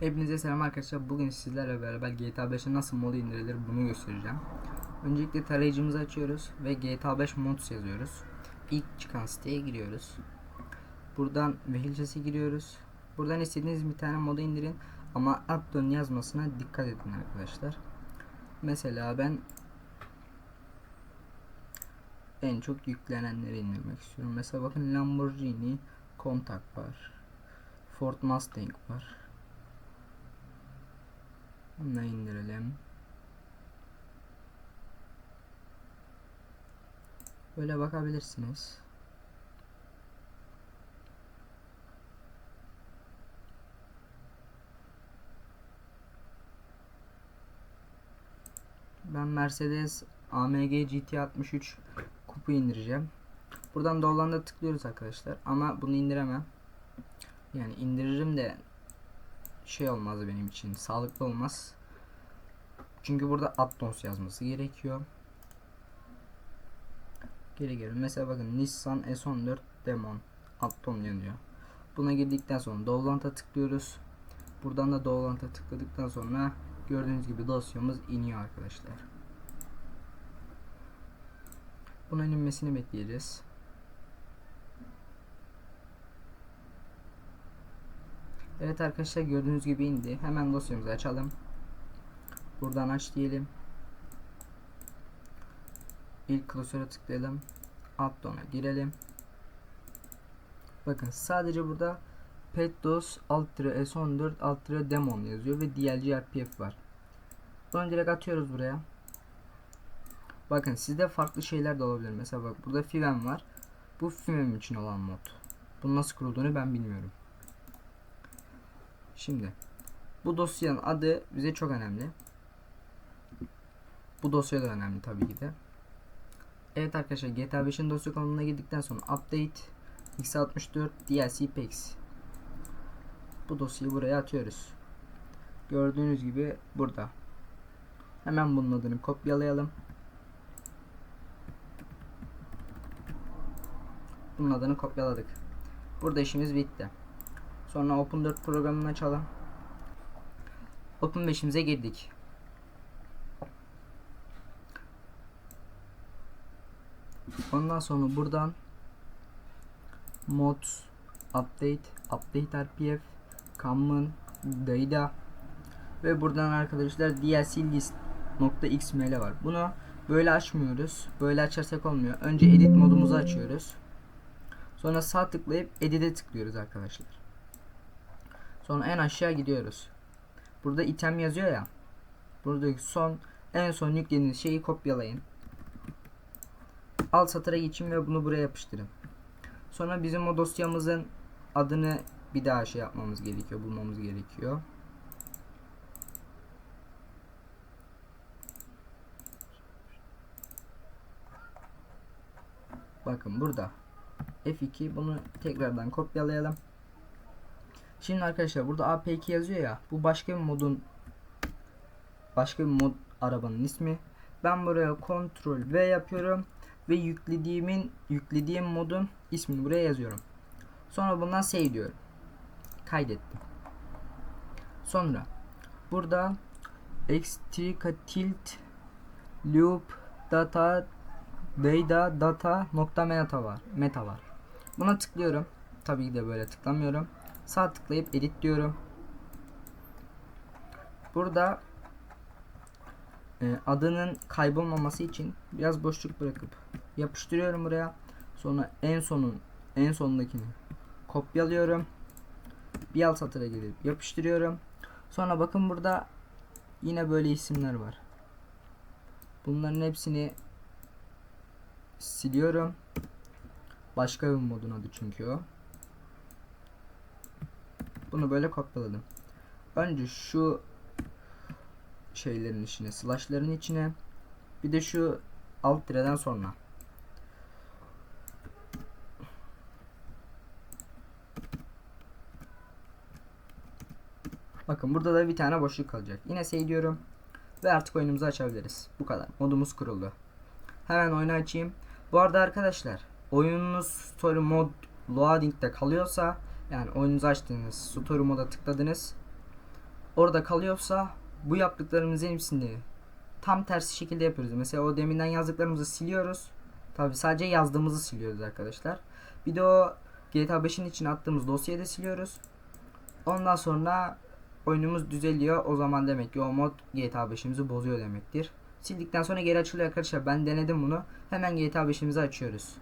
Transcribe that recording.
Hepinize selam arkadaşlar. Bugün sizlerle beraber GTA 5'e nasıl mod indirilir bunu göstereceğim. Öncelikle tarayıcımızı açıyoruz ve GTA 5 mods yazıyoruz. İlk çıkan siteye giriyoruz. Buradan vehilcesi giriyoruz. Buradan istediğiniz bir tane modu indirin ama addon yazmasına dikkat edin arkadaşlar. Mesela ben en çok yüklenenleri indirmek istiyorum. Mesela bakın Lamborghini Countach var. Ford Mustang var. Bunu indirelim. Böyle bakabilirsiniz. Ben Mercedes AMG GT 63 kupu indireceğim. Buradan download'a tıklıyoruz arkadaşlar. Ama bunu indiremem. Yani indiririm de şey olmaz benim için. Sağlıklı olmaz. Çünkü burada addons yazması gerekiyor. Geri geri. Mesela bakın Nissan S14 Demon addon yanıyor. Buna girdikten sonra download'a tıklıyoruz. Buradan da download'a tıkladıktan sonra gördüğünüz gibi dosyamız iniyor arkadaşlar. Bunun inmesini bekleyeceğiz. Evet arkadaşlar gördüğünüz gibi indi. Hemen dosyamızı açalım. Buradan aç diyelim. İlk klasöre tıklayalım. Addon'a girelim. Bakın sadece burada Petdos Ultra S14 Ultra Demon yazıyor ve DLG RPF var. Bunu direkt atıyoruz buraya. Bakın sizde farklı şeyler de olabilir. Mesela bak burada Fivem var. Bu Fivem için olan mod. Bunun nasıl kurulduğunu ben bilmiyorum. Şimdi bu dosyanın adı bize çok önemli. Bu dosya da önemli tabii ki de. Evet arkadaşlar GTA 5'in dosya konumuna girdikten sonra update x64 DLC packs. Bu dosyayı buraya atıyoruz. Gördüğünüz gibi burada. Hemen bunun adını kopyalayalım. Bunun adını kopyaladık. Burada işimiz bitti. Sonra Open 4 programını açalım. Open 5'imize girdik. Ondan sonra buradan mod update update rpf common data ve buradan arkadaşlar dlc list nokta xml var. Bunu böyle açmıyoruz. Böyle açarsak olmuyor. Önce edit modumuzu açıyoruz. Sonra sağ tıklayıp edit'e tıklıyoruz arkadaşlar. Sonra en aşağı gidiyoruz. Burada item yazıyor ya. Buradaki son en son yüklediğiniz şeyi kopyalayın. Alt satıra geçin ve bunu buraya yapıştırın. Sonra bizim o dosyamızın adını bir daha şey yapmamız gerekiyor, bulmamız gerekiyor. Bakın burada F2 bunu tekrardan kopyalayalım. Şimdi arkadaşlar burada APK yazıyor ya. Bu başka bir modun başka bir mod arabanın ismi. Ben buraya Ctrl V yapıyorum ve yüklediğimin yüklediğim modun ismini buraya yazıyorum. Sonra bundan save diyorum. Kaydettim. Sonra burada extrica tilt loop data data data nokta meta var. Meta var. Buna tıklıyorum. Tabii ki de böyle tıklamıyorum. Sağ tıklayıp edit diyorum. Burada e, adının kaybolmaması için biraz boşluk bırakıp yapıştırıyorum buraya. Sonra en sonun en sondakini kopyalıyorum. Bir alt satıra gelip yapıştırıyorum. Sonra bakın burada yine böyle isimler var. Bunların hepsini siliyorum. Başka bir modun adı çünkü o. Bunu böyle kopyaladım. Önce şu şeylerin içine, slash'ların içine bir de şu alt tireden sonra. Bakın burada da bir tane boşluk kalacak. Yine save diyorum. Ve artık oyunumuzu açabiliriz. Bu kadar. Modumuz kuruldu. Hemen oyunu açayım. Bu arada arkadaşlar oyununuz story mod loading'de kalıyorsa yani oyununuzu açtınız story moda tıkladınız orada kalıyorsa bu yaptıklarımızın hepsini tam tersi şekilde yapıyoruz. Mesela o deminden yazdıklarımızı siliyoruz. Tabi sadece yazdığımızı siliyoruz arkadaşlar. Bir de o GTA 5'in içine attığımız dosyayı da siliyoruz. Ondan sonra oyunumuz düzeliyor. O zaman demek ki o mod GTA 5'imizi bozuyor demektir. Sildikten sonra geri açılıyor arkadaşlar. Ben denedim bunu. Hemen GTA 5'imizi açıyoruz.